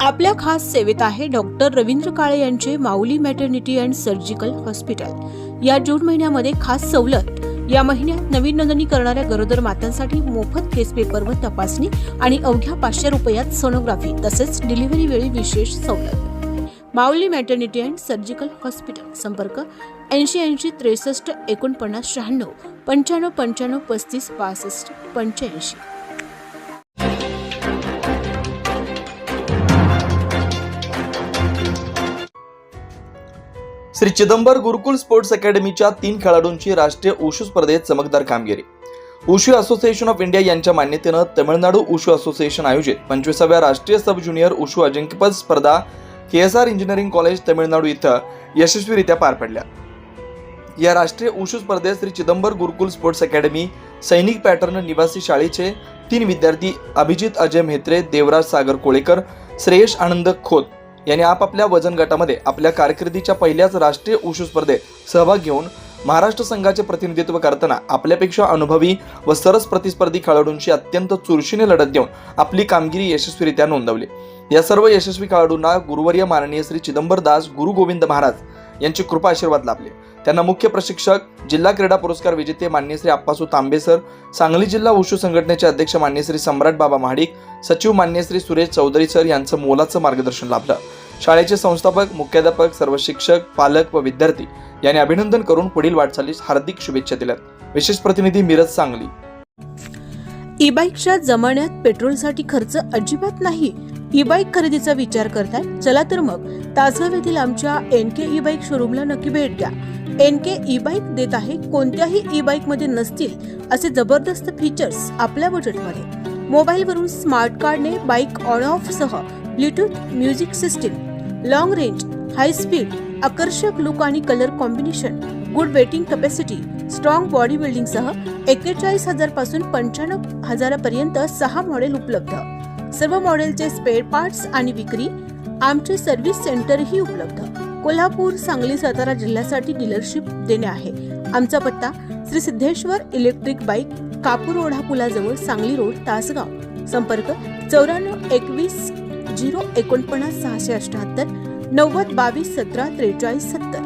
आपल्या खास सेवेत आहे डॉक्टर रवींद्र काळे यांचे Mauli maternity and surgical hospital या जून महिन्यामध्ये खास सवलत या महिन्यात नवीन नोंदणी करणाऱ्या गरोदर मातांसाठी मोफत केस पेपर व तपासणी आणि अवघ्या पाचशे रुपयात सोनोग्राफी तसेच डिलिव्हरी वेळी विशेष सवलत. Mauli maternity and surgical hospital संपर्क ऐंशी ऐंशी त्रेसष्ट एकोणपन्नास शहाण्णव पंच्याण्णव पंच्याण्णव पस्तीस पासष्ट पंच्याऐंशी. श्री चिदंबर गुरुकुल स्पोर्ट्स अकॅडमीच्या तीन खेळाडूंची राष्ट्रीय उशू स्पर्धेत चमकदार कामगिरी. उशू असोसिएशन ऑफ इंडिया यांच्या मान्यतेनं तमिळनाडू उशू असोसिएशन आयोजित पंचवीसाव्या राष्ट्रीय सब ज्युनियर उशू अजिंक्यपद स्पर्धा K S R engineering college Tamil Nadu इथं यशस्वीरित्या पार पडल्या. या राष्ट्रीय उशू स्पर्धेत श्री चिदंबर गुरुकुल स्पोर्ट्स अकॅडमी सैनिक पॅटर्न निवासी शाळेचे तीन विद्यार्थी अभिजित अजय म्हेत्रे देवराज सागर कोळेकर श्रेयश आनंद खोत यांनी आपापल्या वजन गटामध्ये आपल्या कारकिर्दीच्या पहिल्याच राष्ट्रीय उशू स्पर्धेत सहभाग घेऊन महाराष्ट्र संघाचे प्रतिनिधित्व करताना आपल्यापेक्षा अनुभवी व सरस प्रतिस्पर्धी खेळाडूंशी अत्यंत चुरशीने लढत देऊन आपली कामगिरी यशस्वीरित्या नोंदवली. या सर्व यशस्वी खेळाडूंना गुरुवर्य माननीय श्री चिदंबर दास गुरु गोविंद महाराज यांचे कृपा आशीर्वाद लाभले. त्यांना मुख्य प्रशिक्षक जिल्हा क्रीडा पुरस्कार विजेते मान्य श्री आप्पासू तांबेसर सांगली जिल्हा उशू संघटनेचे अध्यक्ष मान्य श्री सम्राट बाबा महाडिक सचिव मान्य श्री सुरेश चौधरी सर यांचं मोलाचं मार्गदर्शन लाभलं. शाळेचे संस्थापक मुख्याध्यापक सर्व शिक्षक पालक व विद्यार्थी यांनी अभिनंदन करून पुढील वाटचालीस हार्दिक शुभेच्छा दिल्यात. विशेष प्रतिनिधी मिरज सांगली. ई बाईकच्या जमान्यात पेट्रोलसाठी खर्च अजिबात नाही. ई बाईक खरेदीचा विचार करताय चला तर मग. तासगाव येथील आमच्या एन के ई बाईक शोरूमला नक्की भेट द्या. एन के ई बाईक देत आहे कोणत्याही ई बाईकमध्ये नसतील असे जबरदस्त फीचर्स आपल्या बजेटमध्ये मोबाईलवरून स्मार्ट कार्डने बाईक ऑन ऑफ सह Bluetooth music system long range high speed आकर्षक लुक आणि colour combination good weighting capacity strong body building सह एक्केचाळीस हजारपासून पंच्याण्णव हजारापर्यंत सहा मॉडेल उपलब्ध. सर्व मॉडेलचे स्पेअर पार्ट्स आणि विक्री आमचे सर्व्हिस सेंटरही उपलब्ध. कोल्हापूर सांगली सातारा जिल्ह्यासाठी डीलरशिप देणे आहे. आमचा पत्ता श्री सिद्धेश्वर इलेक्ट्रिक बाईक कापूर ओढा पुलाजवळ सांगली रोड तासगाव. संपर्क चौऱ्याण्णव एकवीस झिरो एकोणपन्नास सहाशे अठ्याहत्तर नव्वद बावीस सतरा त्रेचाळीस सत्तर.